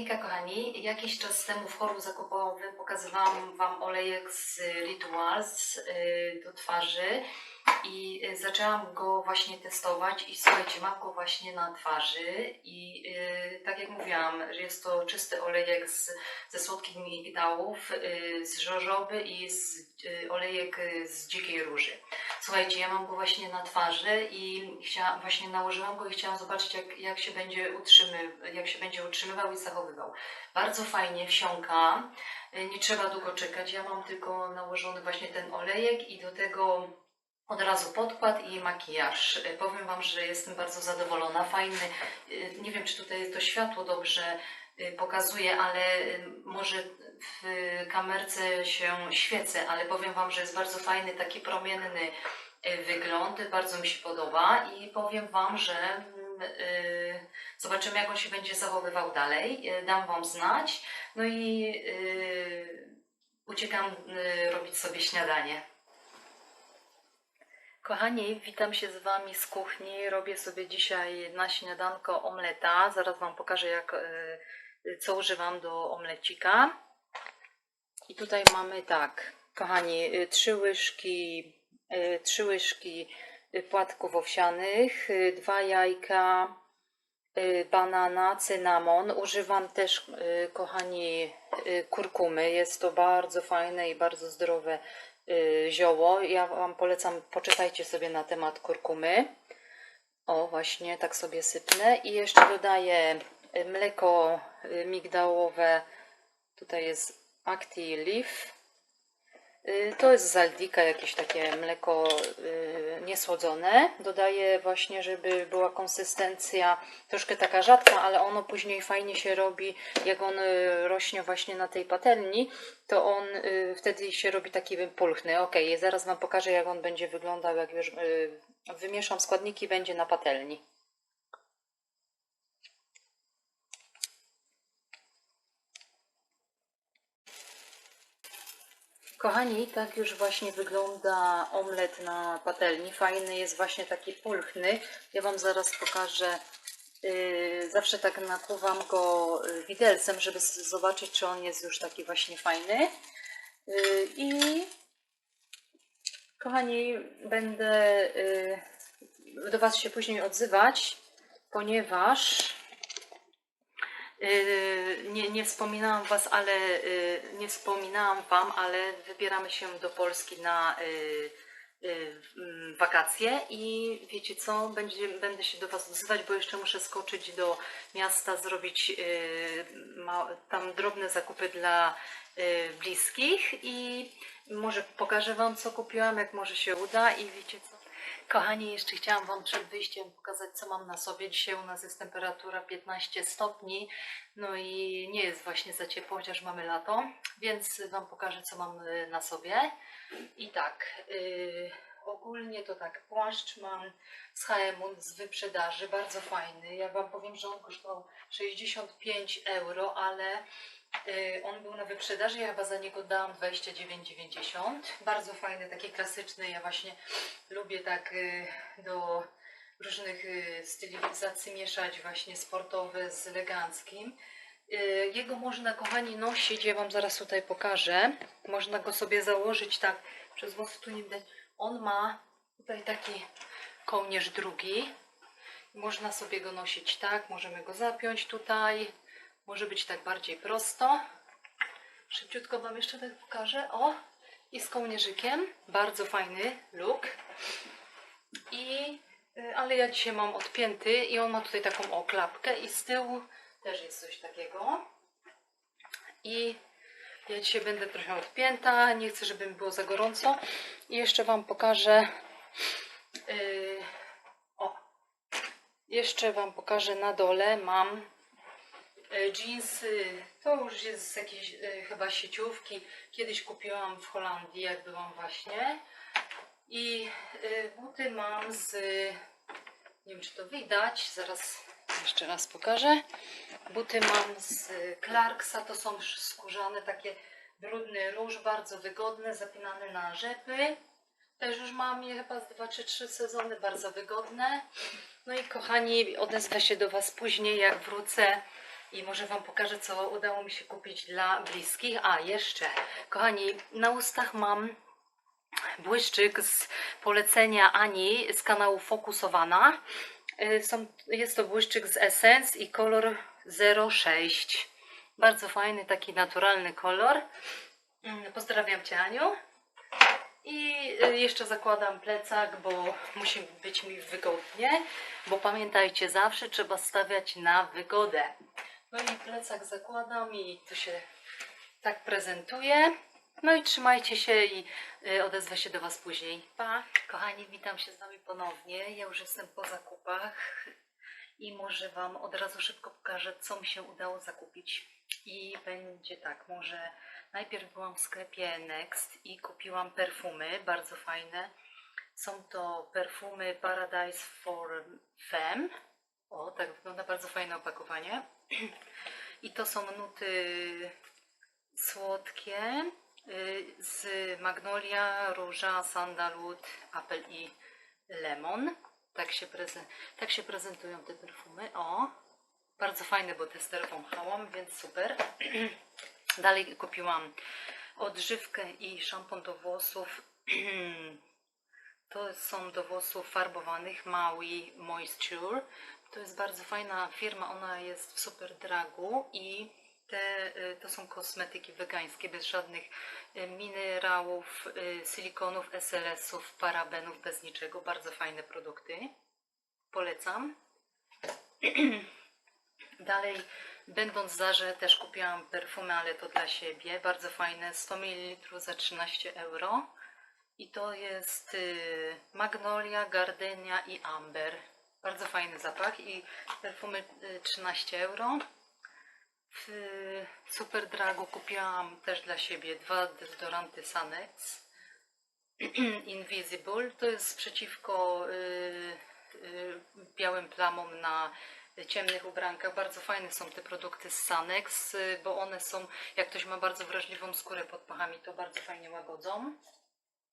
Hejka kochani, jakiś czas temu w choru zakupowym pokazywałam Wam olejek z Rituals y, do twarzy i y, zaczęłam go właśnie testować i słuchajcie, mam go właśnie na twarzy i y, tak jak mówiłam, że jest to czysty olejek z, ze słodkich migdałów, y, z żożoby i z, y, olejek z dzikiej róży. Słuchajcie, ja mam go właśnie na twarzy i chciałam, właśnie nałożyłam go i chciałam zobaczyć, jak, jak, się będzie utrzymy, jak się będzie utrzymywał i zachowywał. Bardzo fajnie wsiąka, nie trzeba długo czekać. Ja mam tylko nałożony właśnie ten olejek i do tego od razu podkład i makijaż. Y, Powiem Wam, że jestem bardzo zadowolona. Fajny, y, nie wiem czy tutaj to światło dobrze y, pokazuje, ale może w kamerce się świecę, ale powiem Wam, że jest bardzo fajny, taki promienny wygląd, bardzo mi się podoba i powiem Wam, że mm, zobaczymy jak on się będzie zachowywał dalej, dam Wam znać, no i uciekam robić sobie śniadanie. Kochani, witam się z Wami z kuchni. Robię sobie dzisiaj na śniadanko omleta. Zaraz Wam pokażę, jak, y, co używam do omlecika. I tutaj mamy tak, kochani, y, trzy łyżki, y, trzy łyżki płatków owsianych, dwa jajka, banana, cynamon. Używam też, kochani, kurkumy. Jest to bardzo fajne i bardzo zdrowe zioło. Ja Wam polecam, poczytajcie sobie na temat kurkumy. O, właśnie tak sobie sypnę. I jeszcze dodaję y, mleko y, migdałowe. Tutaj jest Acti Leaf. Y, To jest z Aldika jakieś takie mleko y, niesłodzone. Dodaję właśnie, żeby była konsystencja troszkę taka rzadka, ale ono później fajnie się robi, jak on y, rośnie właśnie na tej patelni, to on wtedy się robi taki pulchny. Ok, zaraz Wam pokażę, jak on będzie wyglądał, jak już wymieszam składniki, będzie na patelni. Kochani, tak już właśnie wygląda omlet na patelni. Fajny jest właśnie taki pulchny. Ja Wam zaraz pokażę. Yy, zawsze tak nakłuwam go y, widelcem, żeby zobaczyć, czy on jest już taki właśnie fajny. Yy, I kochani, będę yy, do Was się później odzywać, ponieważ Yy, nie, nie wspominałam was, ale yy, nie wspominałam wam, ale wybieramy się do Polski na yy, mm, wakacje i wiecie co, Będzie, będę się do was odzywać, bo jeszcze muszę skoczyć do miasta, zrobić tam drobne zakupy dla bliskich i może pokażę wam co kupiłam, jak może się uda i wiecie co. Kochani, jeszcze chciałam Wam przed wyjściem pokazać, co mam na sobie. Dzisiaj u nas jest temperatura 15 stopni, no i nie jest właśnie za ciepło, chociaż mamy lato, więc Wam pokażę, co mam y, na sobie. I tak, y, ogólnie to tak, płaszcz mam z H&M z wyprzedaży, bardzo fajny. Ja Wam powiem, że on kosztował 65 euro, ale y, on był na wyprzedaży, ja chyba za niego dałam 29,90. Bardzo fajny, taki klasyczny, ja właśnie lubię tak y, do różnych y, stylizacji mieszać właśnie sportowe z eleganckim. Jego można, kochani, nosić, ja Wam zaraz tutaj pokażę. Można go sobie założyć tak, przez włosy tu nie widać. On ma tutaj taki kołnierz drugi. Można sobie go nosić tak, możemy go zapiąć tutaj. Może być tak bardziej prosto. Szybciutko Wam jeszcze tak pokażę. O! I z kołnierzykiem. Bardzo fajny look. I, y, ale ja dzisiaj mam odpięty i on ma tutaj taką oklapkę i z tyłu też jest coś takiego. I ja dzisiaj będę trochę odpięta, nie chcę, żeby mi było za gorąco. I jeszcze Wam pokażę. y, o, jeszcze Wam pokażę na dole. Mam y, jeansy. To już jest z jakiejś y, chyba sieciówki. Kiedyś kupiłam w Holandii, jak byłam właśnie. I y, buty mam z. Nie wiem, czy to widać. Zaraz jeszcze raz pokażę. Buty mam z Clarksa. To są skórzane, takie brudny róż, bardzo wygodne, zapinane na rzepy. Też już mam je chyba z 2 czy 3 sezony, bardzo wygodne. No i kochani, odezwę się do Was później, jak wrócę i może Wam pokażę, co udało mi się kupić dla bliskich. A, jeszcze, kochani, na ustach mam błyszczyk z polecenia Ani z kanału Fokusowana. Y, Są, jest to błyszczyk z Essence i kolor 06. Bardzo fajny, taki naturalny kolor. Mm, Pozdrawiam Cię, Aniu. I y, jeszcze zakładam plecak, bo musi być mi wygodnie, bo pamiętajcie, zawsze trzeba stawiać na wygodę. No i plecak zakładam i to się tak prezentuje. No i trzymajcie się i y, odezwę się do Was później. Pa! Kochani, witam się z Wami ponownie. Ja już jestem po zakupach i może Wam od razu szybko pokażę, co mi się udało zakupić. I będzie tak, może najpierw byłam w sklepie Next i kupiłam perfumy, bardzo fajne. Są to perfumy Paradise for Femme. O, tak wygląda bardzo fajne opakowanie. I to są nuty słodkie z magnolia, róża, sandalwood, apel i lemon. Tak się, tak się prezentują te perfumy. O, bardzo fajne, bo tester wąchałam, więc super. Dalej kupiłam odżywkę i szampon do włosów. To są do włosów farbowanych Maui Moisture. To jest bardzo fajna firma, ona jest w super dragu i te, y, to są kosmetyki wegańskie, bez żadnych y, minerałów, y, silikonów, SLS-ów, parabenów, bez niczego. Bardzo fajne produkty. Polecam. Dalej, będąc w Zarze, też kupiłam perfumy, ale to dla siebie. Bardzo fajne, 100 ml za 13 euro. I to jest Magnolia, Gardenia i Amber. Bardzo fajny zapach i perfumy y, 13 euro. W y, Super Dragu kupiłam też dla siebie dwa dezodoranty Sanex. Invisible to jest przeciwko y, y, białym plamom na ciemnych ubrankach. Bardzo fajne są te produkty z Sanex, bo one są, jak ktoś ma bardzo wrażliwą skórę pod pachami, to bardzo fajnie łagodzą.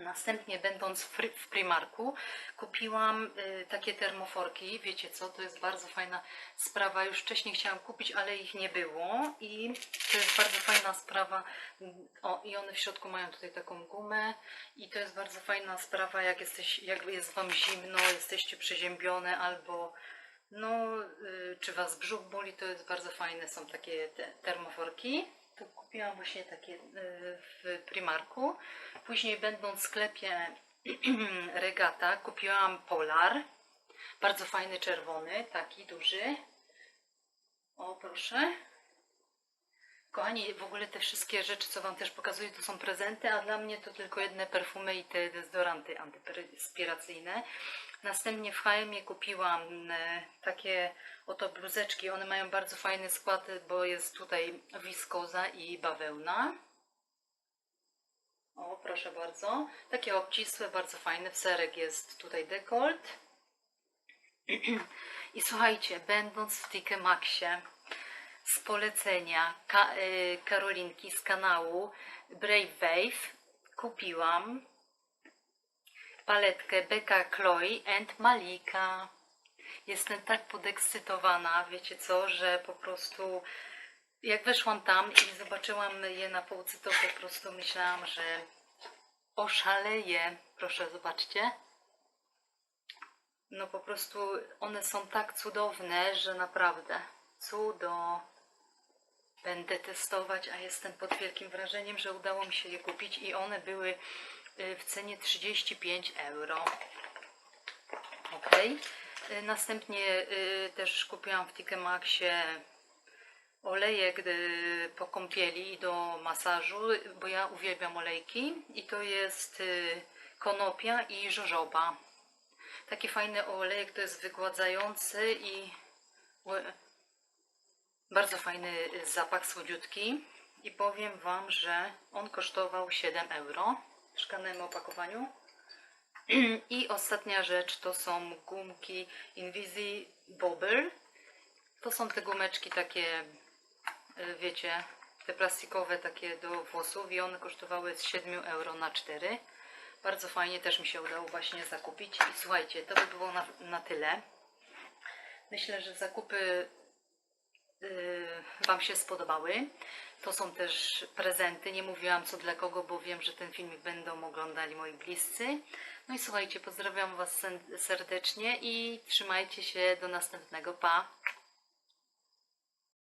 Następnie, będąc w, Pri- w Primarku, kupiłam y, takie termoforki. Wiecie co, to jest bardzo fajna sprawa. Już wcześniej chciałam kupić, ale ich nie było. I to jest bardzo fajna sprawa. O, i one w środku mają tutaj taką gumę. I to jest bardzo fajna sprawa, jak, jesteś, jak jest Wam zimno, jesteście przeziębione albo no, y, czy Was brzuch boli, to jest bardzo fajne. Są takie te termoforki. To kupiłam właśnie takie y, w Primarku. Później będąc w sklepie Regata kupiłam Polar. Bardzo fajny czerwony, taki duży. O, proszę. Kochani, w ogóle te wszystkie rzeczy, co Wam też pokazuję, to są prezenty, a dla mnie to tylko jedne perfumy i te dezodoranty antyperspiracyjne. Następnie w H&M kupiłam e, takie oto bluzeczki. One mają bardzo fajny skład, bo jest tutaj wiskoza i bawełna. O, proszę bardzo. Takie obcisłe, bardzo fajne. W serek jest tutaj dekolt. I słuchajcie, będąc w TK Maxie z polecenia Ka- y, Karolinki z kanału Brave Wave kupiłam paletkę Becca Chloe and Malika. Jestem tak podekscytowana, wiecie co, że po prostu jak weszłam tam i zobaczyłam je na półce, to po prostu myślałam, że oszaleję. Proszę, zobaczcie. No po prostu one są tak cudowne, że naprawdę cudo. Będę testować, a jestem pod wielkim wrażeniem, że udało mi się je kupić i one były w cenie 35 euro. Ok. Y, Następnie y, też kupiłam w TK Maxie olejek y, po kąpieli do masażu, bo ja uwielbiam olejki i to jest y, konopia i żożoba. Taki fajny olejek to jest wygładzający i bardzo fajny zapach słodziutki i powiem Wam, że on kosztował 7 euro szklanym opakowaniu. I ostatnia rzecz to są gumki Invisibobble. To są te gumeczki takie, y, wiecie, te plastikowe takie do włosów i one kosztowały z 7 euro na 4. Bardzo fajnie też mi się udało właśnie zakupić. I słuchajcie, to by było na, na tyle. Myślę, że zakupy Wam się spodobały. To są też prezenty. Nie mówiłam co dla kogo, bo wiem, że ten filmik będą oglądali moi bliscy. No i słuchajcie, pozdrawiam Was serdecznie i trzymajcie się do następnego. Pa!